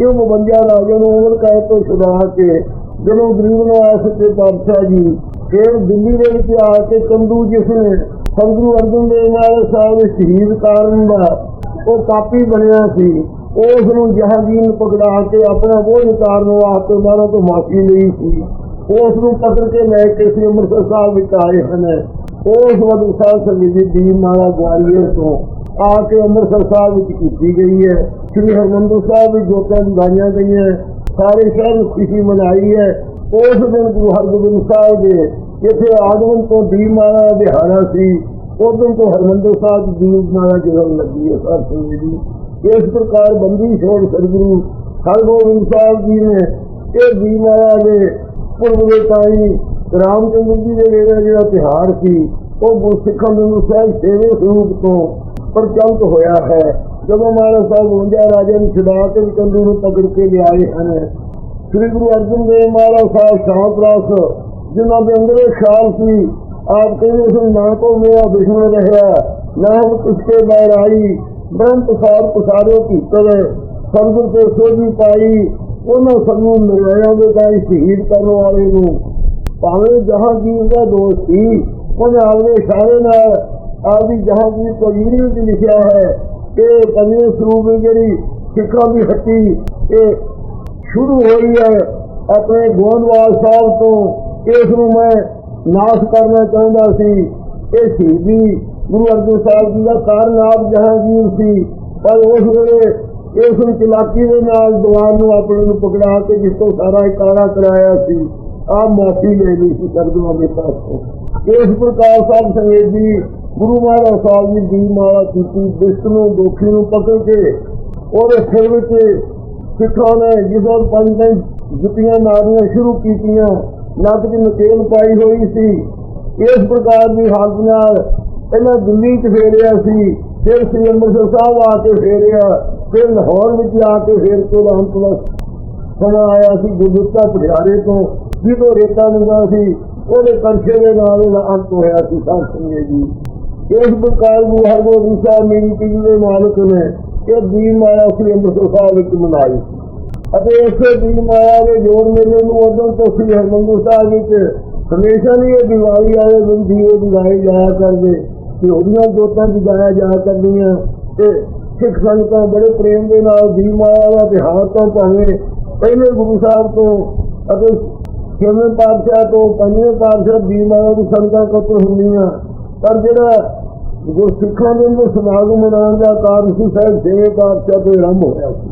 ਇਹ 52 ਰਾਜਿਆਂ ਨੂੰ ਉਮਰ ਕੈਦ ਤੋਂ ਛੁਡਾ ਕੇ? ਜਦੋਂ ਗਰੀਬ ਨਿਵਾਸ ਤੇ ਪਾਤਸ਼ਾਹ ਜੀ, ਫਿਰ ਦਿੱਲੀ ਦੇ ਵਿੱਚ ਆ ਕੇ ਚੰਦੂ ਜਿਸ ਨੇ ਸਤਿਗੁਰੂ ਅਰਜਨ ਦੇਵ ਨਾਲ ਸਾਹਿਬ ਦੇ ਸ਼ਹੀਦ ਕਾਰਨ ਦਾ ਉਹ ਕਾਪੀ ਬਣਿਆ ਸੀ। ਉਸ ਨੂੰ ਜਹਾਂਗੀਰ ਨੂੰ ਪਕੜਾ ਕੇ ਆਪਣਾ ਬੋਝ ਉਤਾਰਨ ਵਾਸਤੇ ਉਹਨਾਂ ਤੋਂ ਮਾਫੀ ਲਈ ਸੀ। ਉਸ ਨੂੰ ਪਕੜ ਕੇ ਲੈ ਕੇ ਸ੍ਰੀ ਅੰਮ੍ਰਿਤਸਰ ਸਾਹਿਬ ਵਿੱਚ ਆਏ ਹਨ। ਉਸ ਵਕਤ ਸਾਹਿਬ ਸੰਗਤ ਦੀ ਮਾਲਾ ਗਵਾਲੀਅਰ ਤੋਂ ਆ ਕੇ ਅੰਮ੍ਰਿਤਸਰ ਸਾਹਿਬ ਵਿੱਚ ਕੀਤੀ ਗਈ ਹੈ। ਸ੍ਰੀ ਹਰਮੰਦਰ ਸਾਹਿਬ ਵਿੱਚ ਜੋਤਾਂ ਲਗਾਈਆਂ ਗਈਆਂ, ਸਾਰੇ ਸ਼ਹਿਰ ਨੂੰ ਖੁਸ਼ੀ ਮਨਾਈ ਹੈ। ਉਸ ਦਿਨ ਗੁਰੂ ਹਰਗੋਬਿੰਦ ਸਾਹਿਬ ਦੇ ਜਿੱਥੇ ਆਗਮਨ ਤੋਂ ਦੀਪਮਾਲਾ ਦਾ ਦਿਹਾੜਾ ਸੀ, ਉਸ ਦਿਨ ਤੋਂ ਹਰਮੰਦਰ ਸਾਹਿਬ ਦੀ ਦੀਪਮਾਲਾ ਜਦੋਂ ਲੱਗੀ ਹੈ ਸਾਧ ਸੰਗਤ ਜੀ ਇਸ ਪ੍ਰਕਾਰ ਬੰਦੀ ਛੋੜ ਸਤਿਗੁਰੂ ਹਰਗੋਬਿੰਦ ਸਾਹਿਬ ਜੀ ਨੇ ਇਹ ਦੀਪਮਾਲਾ ਦੇ ਪੁਰਬ ਦੇ ਤਾਈ ਰਾਮਚੰਦਰ ਜੀ ਦੇ ਵੇਲੇ ਜਿਹੜਾ ਤਿਹਾੜ ਸੀ, ਉਹ ਗੁਰਸਿੱਖਾਂ ਨੂੰ ਸਹਿਜ ਸੇਵੇ ਸਰੂਪ ਤੋਂ ਪ੍ਰਚਲਿਤ ਹੋਇਆ ਹੈ। ਜਦੋਂ ਮਹਾਰਾਜ ਸਾਹਿਬ 52 ਰਾਜਿਆਂ ਨੂੰ ਛੁਡਾ ਕੇ ਚੰਦੂ ਨੂੰ ਪਕੜ ਕੇ ਲਿਆਏ ਹਨ, ਸ੍ਰੀ ਗੁਰੂ ਅਰਜਨ ਦੇਵ ਮਹਾਰਾਜ ਸਾਹਿਬ ਸ਼ਾਂਤ ਜਿਨ੍ਹਾਂ ਦੇ ਅੰਦਰ ਇਹ ਸੀ, ਆਪ ਕਹਿੰਦੇ ਸੀ ਨਾ ਕੋ ਮੇਰਾ ਦੁਸ਼ਮਣ ਰਹਿਆ ਨਾ ਹਮ ਤੁਸਕੇ ਬੈਰਾਈ ਬ੍ਰਹਮ ਪ੍ਰਸਾਦ ਪਸਾਰਿਓ ਭੀਤਰ ਸਰਬਰ ਤੇ ਸੋਝੀ ਪਾਈ, ਉਹਨਾਂ ਸਾਨੂੰ ਨਿਰਵਿਆਂ ਦੇ ਦਾ ਸ਼ਹੀਦ ਕਰਨ ਵਾਲੇ ਨੂੰ। ਭਾਵੇਂ ਜਹਾਂਗੀਰ ਦਾ ਦੋਸ਼ ਸੀ ਉਹਨੇ ਆਪਣੇ ਸਾਰੇ ਨਾਲ ਆਪਦੀ ਜਹਾਂਗੀਰ ਕਬੀਰੀ ਵਿੱਚ ਲਿਖਿਆ ਹੈ ਕਿ ਪੰਜਵੇਂ ਸਰੂਪ ਜਿਹੜੀ ਸਿੱਖਾਂ ਦੀ ਹੱਟੀ ਇਹ ਸ਼ੁਰੂ ਹੋਈ ਹੈ। ਆਪਣੇ ਗੋਂਦਵਾਲ ਸਾਹਿਬ ਤੋਂ ਇਸ ਨੂੰ ਮੈਂ ਨਾਸ਼ ਕਰਨਾ ਚਾਹੁੰਦਾ ਸੀ। ਇਹ ਸ਼ਹੀਦੀ ਗੁਰੂ ਅਰਜਨ ਸਾਹਿਬ ਜੀ ਦਾ ਕਾਰਨ ਆਪ ਜਹਾਂਗੀਰ ਸੀ। ਪਰ ਉਸ ਵੇਲੇ ਇਸ ਨੂੰ ਚਲਾਕੀ ਦੇ ਨਾਲ ਦੀਵਾਨ ਨੂੰ ਆਪਣੇ ਨੂੰ ਪਕੜਾ ਕੇ ਜਿਸ ਤੋਂ ਸਾਰਾ ਇਕਾਰਾ ਕਰਾਇਆ ਸੀ। ਆਪ ਮਾਫੀ ਲੈ ਲਈ ਸੀ ਸਰਦੂਆਂ ਦੇ ਪਾਸੋਂ। ਇਸ ਪ੍ਰਕਾਰ ਸਾਹਿਬ ਸੰਗਤ ਜੀ ਗੁਰੂ ਮਹਾਰਾਜ ਸਾਹਿਬ ਜੀ ਦੀ ਮਾਲਾ ਕੀਤੀ ਦੁਸ਼ਟ ਨੂੰ ਦੋਖੀ ਨੂੰ ਪਕੜ ਕੇ ਉਹਦੇ ਸਿਰ ਵਿੱਚ ਸਿੱਖਾਂ ਨੇ ਜਦੋਂ ਪੰਜ ਜੁੱਤੀਆਂ ਮਾਰਨੀਆਂ ਸ਼ੁਰੂ ਕੀਤੀਆਂ। ਨੱਕ ਦੀ ਨਕੇਲ ਪਾਈ ਹੋਈ ਸੀ। ਇਸ ਪ੍ਰਕਾਰ ਦੀ ਹਾਲਤ ਨਾਲ ਪਹਿਲਾਂ ਦਿੱਲੀ 'ਚ ਫੇਰਿਆ ਸੀ, ਫਿਰ ਸ੍ਰੀ ਅੰਮ੍ਰਿਤਸਰ ਸਾਹਿਬ ਆ ਕੇ ਫੇਰਿਆ, ਫਿਰ ਲਾਹੌਰ ਵਿੱਚ ਆ ਕੇ ਫੇਰ ਤੋਂ ਅੰਤ ਤੱਕ ਆਇਆ ਸੀ ਗੁਰਦੁੱਤਾ ਪਟਿਆਲੇ ਤੋਂ। ਜਿਹਦੋਂ ਰੇਤਾ ਮਿਲਦਾ ਸੀ, ਉਹਦੇ ਕਰਸ਼ੇ ਦੇ ਨਾਲ ਇਹਦਾ ਅੰਤ ਹੋਇਆ ਸੀ ਸਾਧ ਸੰਗਤ ਜੀ। ਇਸ ਪ੍ਰਕਾਰ ਗੁਰੂ ਹਰਗੋਬਿੰਦ ਸਾਹਿਬ ਮੇਰੀ ਪੀੜੀ ਦੇ ਮਾਲਕ ਨੇ ਇਹ ਦੀਨ ਮਾਇਆ ਸ੍ਰੀ ਅੰਮ੍ਰਿਤਸਰ ਸਾਹਿਬ ਵਿੱਚ ਮਨਾਈ। ਅਤੇ ਇਸੇ ਦੀਨ ਮਾਇਆ ਦੇ ਜੋੜ ਮੇਲੇ ਨੂੰ ਉਦੋਂ ਤੋਂ ਸ੍ਰੀ ਹਰਮੰਦਰ ਸਾਹਿਬ ਵਿੱਚ ਹਮੇਸ਼ਾ ਲਈ ਇਹ ਦੀਵਾਲੀ ਵਾਲੇ ਦਿਨ ਦੀਵੇ ਜਗਾਏ ਜਾਇਆ ਕਰਦੇ, ਤੇ ਉਹਦੀਆਂ ਜੋਤਾਂ ਜਗਾਇਆ ਜਾਇਆ ਕਰਦੀਆਂ, ਤੇ ਸਿੱਖ ਸੰਗਤਾਂ ਬੜੇ ਪ੍ਰੇਮ ਦੇ ਨਾਲ ਦੀਨ ਮਾਇਆ ਦਾ ਤਿਉਹਾਰ ਤੋਂ ਭਾਵੇਂ ਪਹਿਲੇ ਗੁਰੂ ਸਾਹਿਬ ਤੋਂ ਅਤੇ ਛੇਵੇਂ ਪਾਤਸ਼ਾਹ ਤੋਂ ਪੰਜਵੇਂ ਪਾਤਸ਼ਾਹ ਦੀਨ ਮਾਇਆ ਦੀ ਸੰਗਤਾਂ ਇਕੱਤਰ ਹੁੰਦੀਆਂ ਪਰ ਜਿਹੜਾ ਗੁਰਸਿੱਖਾਂ ਦੇ ਅੰਦਰ ਸਮਾਗਮ ਮਨਾਉਣ ਦਾ ਕਾਰਨ ਸੀ ਸਾਹਿਬ ਛੇਵੇਂ ਪਾਤਸ਼ਾਹ ਤੋਂ ਆਰੰਭ ਹੋਇਆ ਸੀ।